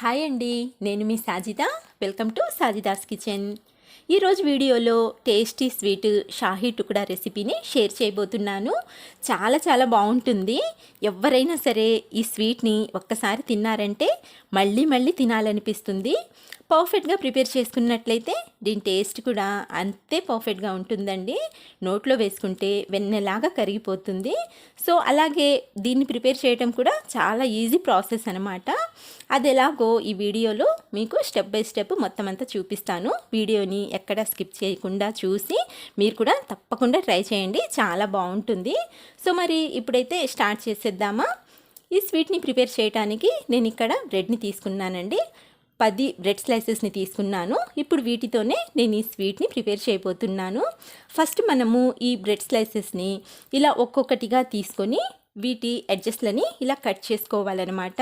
Hi అండి నేను మీ Sajida. Welcome to Sajida's kitchen. ఈరోజు వీడియోలో టేస్టీ స్వీట్ షాహీ టుకుడా రెసిపీని షేర్ చేయబోతున్నాను. చాలా చాలా బాగుంటుంది. ఎవరైనా సరే ఈ స్వీట్ని ఒక్కసారి తిన్నారంటే మళ్ళీ మళ్ళీ తినాలనిపిస్తుంది. పర్ఫెక్ట్గా ప్రిపేర్ చేసుకున్నట్లయితే దీని టేస్ట్ కూడా అంతే పర్ఫెక్ట్గా ఉంటుందండి. నోట్లో వేసుకుంటే వెన్నెలాగా కరిగిపోతుంది. సో అలాగే దీన్ని ప్రిపేర్ చేయడం కూడా చాలా ఈజీ ప్రాసెస్ అనమాట అది ఎలాగో ఈ వీడియోలో మీకు స్టెప్ బై స్టెప్ మొత్తం అంతా చూపిస్తాను. వీడియోని ఎక్కడ స్కిప్ చేయకుండా చూసి మీరు కూడా తప్పకుండా ట్రై చేయండి. చాలా బాగుంటుంది. సో మరి ఇప్పుడైతే స్టార్ట్ చేసేద్దామా? ఈ స్వీట్ని ప్రిపేర్ చేయడానికి నేను ఇక్కడ బ్రెడ్ని తీసుకున్నానండి. పది బ్రెడ్ స్లైసెస్ని తీసుకున్నాను. ఇప్పుడు వీటితోనే నేను ఈ స్వీట్ని ప్రిపేర్ చేయబోతున్నాను. ఫస్ట్ మనము ఈ బ్రెడ్ స్లైసెస్ని ఇలా ఒక్కొక్కటిగా తీసుకొని వీటి అడ్జస్ట్లని ఇలా కట్ చేసుకోవాలన్నమాట.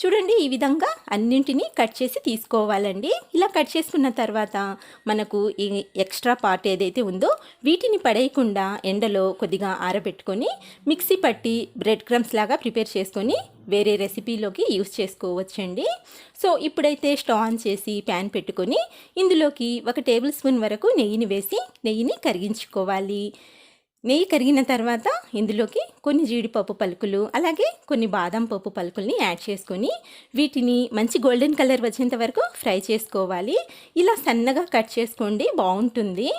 చూడండి ఈ విధంగా అన్నింటినీ కట్ చేసి తీసుకోవాలండి. ఇలా కట్ చేసుకున్న తర్వాత మనకు ఈ ఎక్స్ట్రా పార్ట్ ఏదైతే ఉందో వీటిని పడేయకుండా ఎండలో కొద్దిగా ఆరబెట్టుకొని మిక్సీ పట్టి బ్రెడ్ క్రమ్స్ లాగా ప్రిపేర్ చేసుకొని వేరే రెసిపీలోకి యూస్ చేసుకోవచ్చండి. సో ఇప్పుడైతే స్టవ్ ఆన్ చేసి ప్యాన్ పెట్టుకొని ఇందులోకి ఒక టేబుల్ స్పూన్ వరకు నెయ్యిని వేసి నెయ్యిని కరిగించుకోవాలి. నెయ్యి కరిగిన తర్వాత ఇందులోకి కొన్ని జీడిపప్పు పలుకులు అలాగే కొన్ని బాదం పప్పు పలుకుల్ని యాడ్ చేసుకొని వీటిని మంచి గోల్డెన్ కలర్ వచ్చేంత వరకు ఫ్రై చేసుకోవాలి. ఇలా సన్నగా కట్ చేసుకోండి బాగుంటుంది.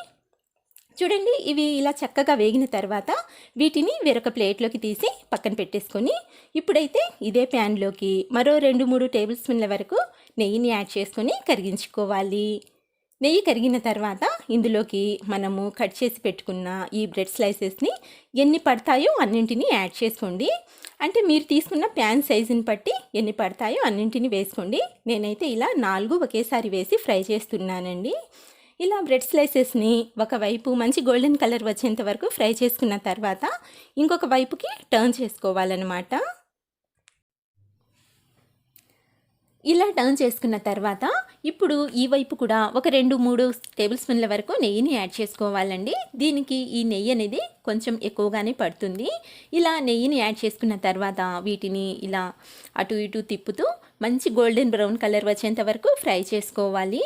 చూడండి ఇవి ఇలా చక్కగా వేగిన తర్వాత వీటిని వేరొక ప్లేట్లోకి తీసి పక్కన పెట్టేసుకొని ఇప్పుడైతే ఇదే ప్యాన్లోకి మరో రెండు మూడు టేబుల్ స్పూన్ల వరకు నెయ్యిని యాడ్ చేసుకొని కరిగించుకోవాలి. నెయ్యి కరిగిన తర్వాత ఇందులోకి మనము కట్ చేసి పెట్టుకున్న ఈ బ్రెడ్ స్లైసెస్ని ఎన్ని పడతాయో అన్నింటినీ యాడ్ చేసుకోండి. అంటే మీరు తీసుకున్న ప్యాన్ సైజుని బట్టి ఎన్ని పడతాయో అన్నింటినీ వేసుకోండి. నేనైతే ఇలా నాలుగు ఒకేసారి వేసి ఫ్రై చేస్తున్నానండి. ఇలా బ్రెడ్ స్లైసెస్ని ఒకవైపు మంచి గోల్డెన్ కలర్ వచ్చేంత వరకు ఫ్రై చేసుకున్న తర్వాత ఇంకొక వైపుకి టర్న్ చేసుకోవాలన్నమాట. ఇలా టర్న్ చేసుకున్న తర్వాత ఇప్పుడు ఈ వైపు కూడా ఒక రెండు మూడు టేబుల్ స్పూన్ల వరకు నెయ్యిని యాడ్ చేసుకోవాలండి. దీనికి ఈ నెయ్యి అనేది కొంచెం ఎక్కువగానే పడుతుంది. ఇలా నెయ్యిని యాడ్ చేసుకున్న తర్వాత వీటిని ఇలా అటు ఇటు తిప్పుతూ మంచి గోల్డెన్ బ్రౌన్ కలర్ వచ్చేంత వరకు ఫ్రై చేసుకోవాలి.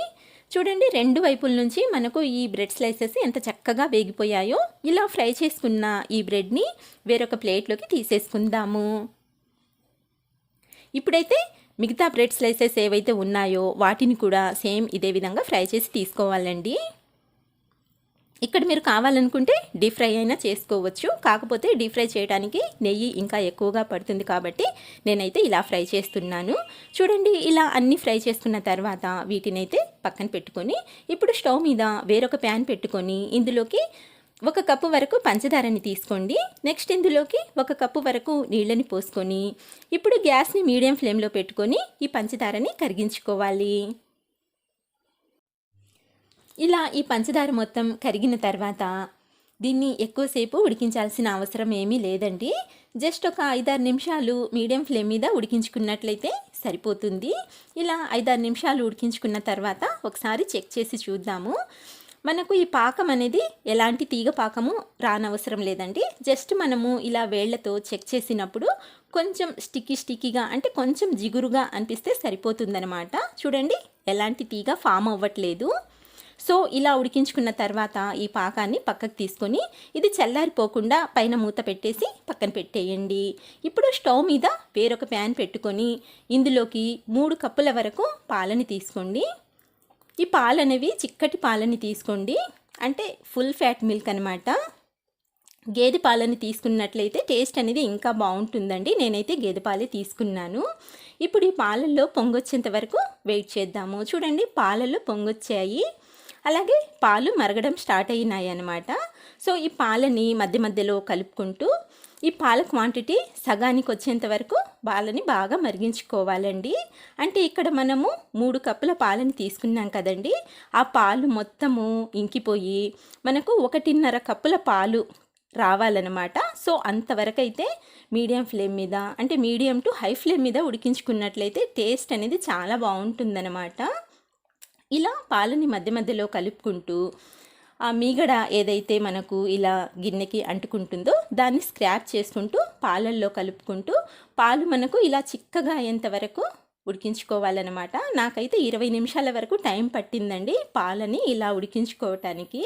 చూడండి రెండు వైపుల నుంచి మనకు ఈ బ్రెడ్ స్లైసెస్ ఎంత చక్కగా వేగిపోయాయో. ఇలా ఫ్రై చేసుకున్న ఈ బ్రెడ్ని వేరొక ప్లేట్లోకి తీసేసుకుందాము. ఇప్పుడైతే మిగతా బ్రెడ్ స్లైసెస్ ఏవైతే ఉన్నాయో వాటిని కూడా సేమ్ ఇదే విధంగా ఫ్రై చేసి తీసుకోవాలండి. ఇక్కడ మీరు కావాలనుకుంటే డీప్ ఫ్రై అయినా చేసుకోవచ్చు. కాకపోతే డీప్ ఫ్రై చేయడానికి నెయ్యి ఇంకా ఎక్కువగా పడుతుంది కాబట్టి నేనైతే ఇలా ఫ్రై చేస్తున్నాను. చూడండి ఇలా అన్ని ఫ్రై చేసుకున్న తర్వాత వీటినైతే పక్కన పెట్టుకొని ఇప్పుడు స్టవ్ మీద వేరొక ప్యాన్ పెట్టుకొని ఇందులోకి ఒక కప్పు వరకు పంచదారని తీసుకోండి. నెక్స్ట్ ఇందులోకి ఒక కప్పు వరకు నీళ్ళని పోసుకొని ఇప్పుడు గ్యాస్ని మీడియం ఫ్లేమ్లో పెట్టుకొని ఈ పంచదారని కరిగించుకోవాలి. ఇలా ఈ పంచదార మొత్తం కరిగిన తర్వాత దీన్ని ఎక్కువసేపు ఉడికించాల్సిన అవసరం ఏమీ లేదండి. జస్ట్ ఒక ఐదారు నిమిషాలు మీడియం ఫ్లేమ్ మీద ఉడికించుకున్నట్లయితే సరిపోతుంది. ఇలా ఐదారు నిమిషాలు ఉడికించుకున్న తర్వాత ఒకసారి చెక్ చేసి చూద్దాము. మనకు ఈ పాకం అనేది ఎలాంటి తీగ పాకము రానవసరం లేదండి. జస్ట్ మనము ఇలా వేళ్ళతో చెక్ చేసినప్పుడు కొంచెం స్టిక్కీ స్టిక్కీగా అంటే కొంచెం జిగురుగా అనిపిస్తే సరిపోతుందనమాట చూడండి ఎలాంటి తీగ ఫామ్ అవ్వట్లేదు. సో ఇలా ఉడికించుకున్న తర్వాత ఈ పాకాన్ని పక్కకు తీసుకొని ఇది చల్లారిపోకుండా పైన మూత పెట్టేసి పక్కన పెట్టేయండి. ఇప్పుడు స్టవ్ మీద వేరొక ప్యాన్ పెట్టుకొని ఇందులోకి మూడు కప్పుల వరకు పాలని తీసుకోండి. ఈ పాలు అనేవి చిక్కటి పాలని తీసుకోండి. అంటే ఫుల్ ఫ్యాట్ మిల్క్ అనమాట గేదె పాలని తీసుకున్నట్లయితే టేస్ట్ అనేది ఇంకా బాగుంటుందండి. నేనైతే గేదె పాలే తీసుకున్నాను. ఇప్పుడు ఈ పాలల్లో పొంగొచ్చేంత వరకు వెయిట్ చేద్దాము. చూడండి పాలల్లో పొంగొచ్చాయి. అలాగే పాలు మరగడం స్టార్ట్ అయినాయి అనమాట సో ఈ పాలని మధ్య మధ్యలో కలుపుకుంటూ ఈ పాల క్వాంటిటీ సగానికి వచ్చేంత వరకు పాలని బాగా మరిగించుకోవాలండి. అంటే ఇక్కడ మనము మూడు కప్పుల పాలని తీసుకున్నాం కదండి. ఆ పాలు మొత్తము ఇంకిపోయి మనకు ఒకటిన్నర కప్పుల పాలు రావాలన్నమాట. సో అంతవరకు అయితే మీడియం ఫ్లేమ్ మీద అంటే మీడియం టు హై ఫ్లేమ్ మీద ఉడికించుకున్నట్లయితే టేస్ట్ అనేది చాలా బాగుంటుందన్నమాట. ఇలా పాలని మధ్య మధ్యలో కలుపుకుంటూ ఆ మీగడ ఏదైతే మనకు ఇలా గిన్నెకి అంటుకుంటుందో దాన్ని స్క్రాప్ చేసుకుంటూ పాలల్లో కలుపుకుంటూ పాలు మనకు ఇలా చిక్కగా అయ్యేంత వరకు ఉడికించుకోవాలన్నమాట. నాకైతే ఇరవై నిమిషాల వరకు టైం పట్టిందండి పాలని ఇలా ఉడికించుకోవటానికి.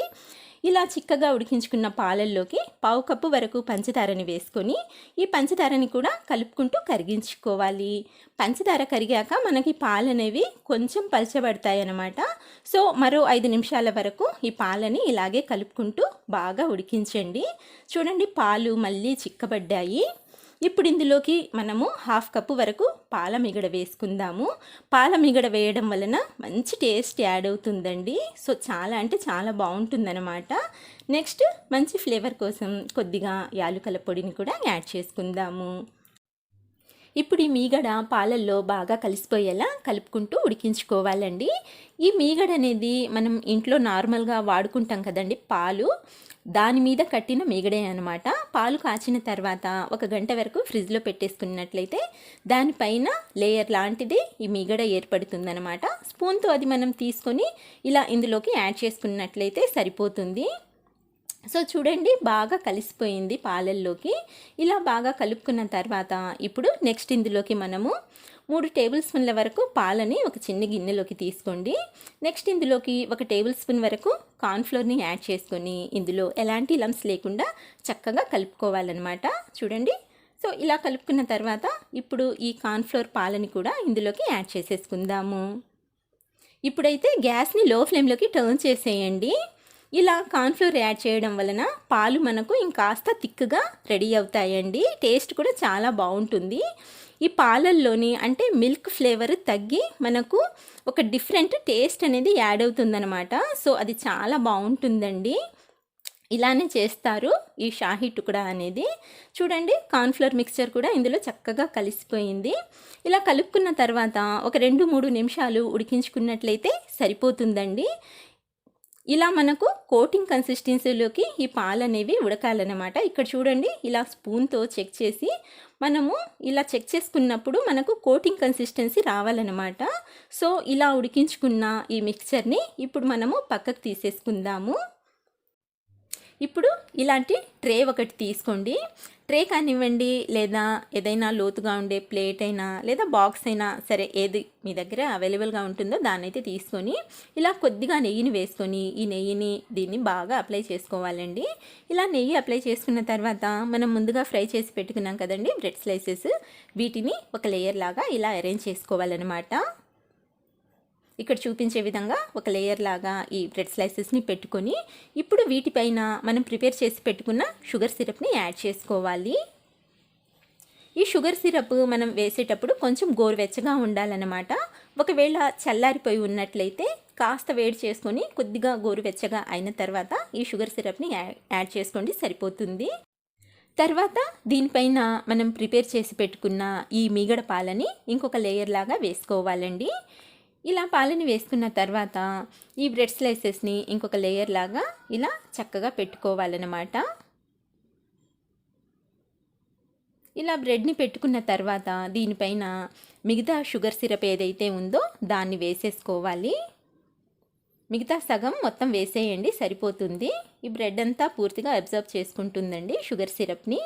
ఇలా చిక్కగా ఉడికించుకున్న పాలల్లోకి పావు కప్పు వరకు పంచదారని వేసుకొని ఈ పంచదారని కూడా కలుపుకుంటూ కరిగించుకోవాలి. పంచదార కరిగాక మనకి పాలు అనేవి కొంచెం పలచబడతాయి అన్నమాట సో మరో ఐదు నిమిషాల వరకు ఈ పాలని ఇలాగే కలుపుకుంటూ బాగా ఉడికించండి. చూడండి పాలు మళ్ళీ చిక్కబడ్డాయి. ఇప్పుడు ఇందులోకి మనము హాఫ్ కప్పు వరకు పాల మిగడ వేసుకుందాము. పాల మిగడ వేయడం వలన మంచి టేస్ట్ యాడ్ అవుతుందండి. సో చాలా అంటే చాలా బాగుంటుందన్నమాట. నెక్స్ట్ మంచి ఫ్లేవర్ కోసం కొద్దిగా యాలుకల పొడిని కూడా యాడ్ చేసుకుందాము. ఇప్పుడు ఈ మీగడ పాలల్లో బాగా కలిసిపోయేలా కలుపుకుంటూ ఉడికించుకోవాలండి. ఈ మీగడ అనేది మనం ఇంట్లో నార్మల్గా వాడుకుంటాం కదండి పాలు. దాని మీద కట్టిన మీగడే అనమాట పాలు కాచిన తర్వాత ఒక గంట వరకు ఫ్రిడ్జ్లో పెట్టేసుకున్నట్లయితే దానిపైన లేయర్ లాంటిది ఈ మీగడ ఏర్పడుతుందనమాట స్పూన్తో అది మనం తీసుకొని ఇలా ఇందులోకి యాడ్ చేసుకున్నట్లయితే సరిపోతుంది. సో చూడండి బాగా కలిసిపోయింది పాలల్లోకి. ఇలా బాగా కలుపుకున్న తర్వాత ఇప్పుడు నెక్స్ట్ ఇందులోకి మనము మూడు టేబుల్ స్పూన్ల వరకు పాలని ఒక చిన్న గిన్నెలోకి తీసుకోండి. నెక్స్ట్ ఇందులోకి ఒక టేబుల్ స్పూన్ వరకు కార్న్ఫ్లోర్ని యాడ్ చేసుకొని ఇందులో ఎలాంటి లమ్స్ లేకుండా చక్కగా కలుపుకోవాలన్నమాట. చూడండి. సో ఇలా కలుపుకున్న తర్వాత ఇప్పుడు ఈ కార్న్ఫ్లోర్ పాలని కూడా ఇందులోకి యాడ్ చేసేసుకుందాము. ఇప్పుడైతే గ్యాస్ని లో ఫ్లేమ్లోకి టర్న్ చేసేయండి. ఇలా కార్న్ఫ్లోర్ యాడ్ చేయడం వలన పాలు మనకు ఇంకాస్త థిక్గా రెడీ అవుతాయండి. టేస్ట్ కూడా చాలా బాగుంటుంది. ఈ పాలల్లోని అంటే మిల్క్ ఫ్లేవర్ తగ్గి మనకు ఒక డిఫరెంట్ టేస్ట్ అనేది యాడ్ అవుతుందనమాట సో అది చాలా బాగుంటుందండి. ఇలానే చేస్తారు ఈ షాహీ టుకుడా అనేది. చూడండి కార్న్ఫ్లవర్ మిక్చర్ కూడా ఇందులో చక్కగా కలిసిపోయింది. ఇలా కలుపుకున్న తర్వాత ఒక రెండు మూడు నిమిషాలు ఉడికించుకున్నట్లయితే సరిపోతుందండి. ఇలా మనకు కోటింగ్ కన్సిస్టెన్సీలోకి ఈ పాలు అనేవి ఉడకాలన్నమాట. ఇక్కడ చూడండి ఇలా స్పూన్తో చెక్ చేసి మనము ఇలా చెక్ చేసుకున్నప్పుడు మనకు కోటింగ్ కన్సిస్టెన్సీ రావాలన్నమాట. సో ఇలా ఉడికించుకున్న ఈ మిక్చర్ని ఇప్పుడు మనము పక్కకు తీసేసుకుందాము. ఇప్పుడు ఇలాంటి ట్రే ఒకటి తీసుకోండి. ట్రే కానివ్వండి లేదా ఏదైనా లోతుగా ఉండే ప్లేట్ అయినా లేదా బాక్స్ అయినా సరే ఏది మీ దగ్గర అవైలబుల్గా ఉంటుందో దాన్ని అయితే తీసుకొని ఇలా కొద్దిగా నెయ్యిని వేసుకొని ఈ నెయ్యిని దీన్ని బాగా అప్లై చేసుకోవాలండి. ఇలా నెయ్యి అప్లై చేసుకున్న తర్వాత మనం ముందుగా ఫ్రై చేసి పెట్టుకున్నాం కదండి బ్రెడ్ స్లైసెస్. వీటిని ఒక లేయర్ లాగా ఇలా అరేంజ్ చేసుకోవాలన్నమాట. ఇక్కడ చూపించే విధంగా ఒక లేయర్ లాగా ఈ బ్రెడ్ స్లైసెస్ని పెట్టుకొని ఇప్పుడు వీటిపైన మనం ప్రిపేర్ చేసి పెట్టుకున్న షుగర్ సిరప్ని యాడ్ చేసుకోవాలి. ఈ షుగర్ సిరప్ మనం వేసేటప్పుడు కొంచెం గోరువెచ్చగా ఉండాలన్నమాట. ఒకవేళ చల్లారిపోయి ఉన్నట్లయితే కాస్త వేడి చేసుకొని కొద్దిగా గోరువెచ్చగా అయిన తర్వాత ఈ షుగర్ సిరప్ని యాడ్ చేసుకోండి సరిపోతుంది. తర్వాత దీనిపైన మనం ప్రిపేర్ చేసి పెట్టుకున్న ఈ మీగడ పాలని ఇంకొక లేయర్ లాగా వేసుకోవాలండి. ఇలా పాలని వేసుకున్న తర్వాత ఈ బ్రెడ్ స్లైసెస్ని ఇంకొక లేయర్ లాగా ఇలా చక్కగా పెట్టుకోవాలన్నమాట. ఇలా బ్రెడ్ని పెట్టుకున్న తర్వాత దీనిపైన మిగతా షుగర్ సిరప్ ఏదైతే ఉందో దాన్ని వేసేసుకోవాలి. మిగతా సగం మొత్తం వేసేయండి సరిపోతుంది. ఈ బ్రెడ్ అంతా పూర్తిగా అబ్జర్వ్ చేసుకుంటుందండి షుగర్ సిరప్ని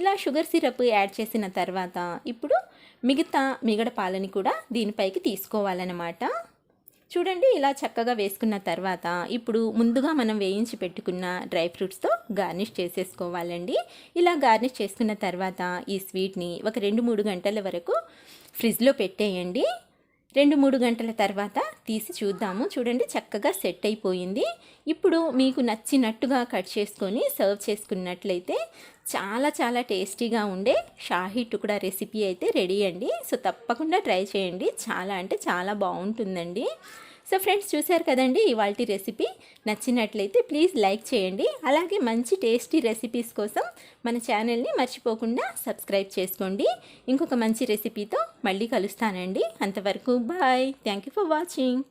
ఇలా షుగర్ సిరప్ యాడ్ చేసిన తర్వాత ఇప్పుడు మిగతా మిగడ పాలని కూడా దీనిపైకి తీసుకోవాలన్నమాట. చూడండి ఇలా చక్కగా వేసుకున్న తర్వాత ఇప్పుడు ముందుగా మనం వేయించి పెట్టుకున్న డ్రై ఫ్రూట్స్తో గార్నిష్ చేసేసుకోవాలండి. ఇలా గార్నిష్ చేసుకున్న తర్వాత ఈ స్వీట్ని ఒక రెండు మూడు గంటల వరకు ఫ్రిడ్జ్లో పెట్టేయండి. రెండు మూడు గంటల తర్వాత తీసి చూద్దాము. చూడండి చక్కగా సెట్ అయిపోయింది. ఇప్పుడు మీకు నచ్చినట్టుగా కట్ చేసుకొని సర్వ్ చేసుకున్నట్లయితే చాలా చాలా టేస్టీగా ఉండే షాహీ టుకుడా రెసిపీ అయితే రెడీ అండి. సో తప్పకుండా ట్రై చేయండి. చాలా అంటే చాలా బాగుంటుందండి. సో ఫ్రెండ్స్ చూశారు కదండి ఇవాళ రెసిపీ? నచ్చినట్లయితే ప్లీజ్ లైక్ చేయండి. అలాగే మంచి టేస్టీ రెసిపీస్ కోసం మన ఛానల్ని మర్చిపోకుండా సబ్స్క్రైబ్ చేసుకోండి. ఇంకొక మంచి రెసిపీతో మళ్ళీ కలుస్తానండి. అంతవరకు bye. Thank you for watching.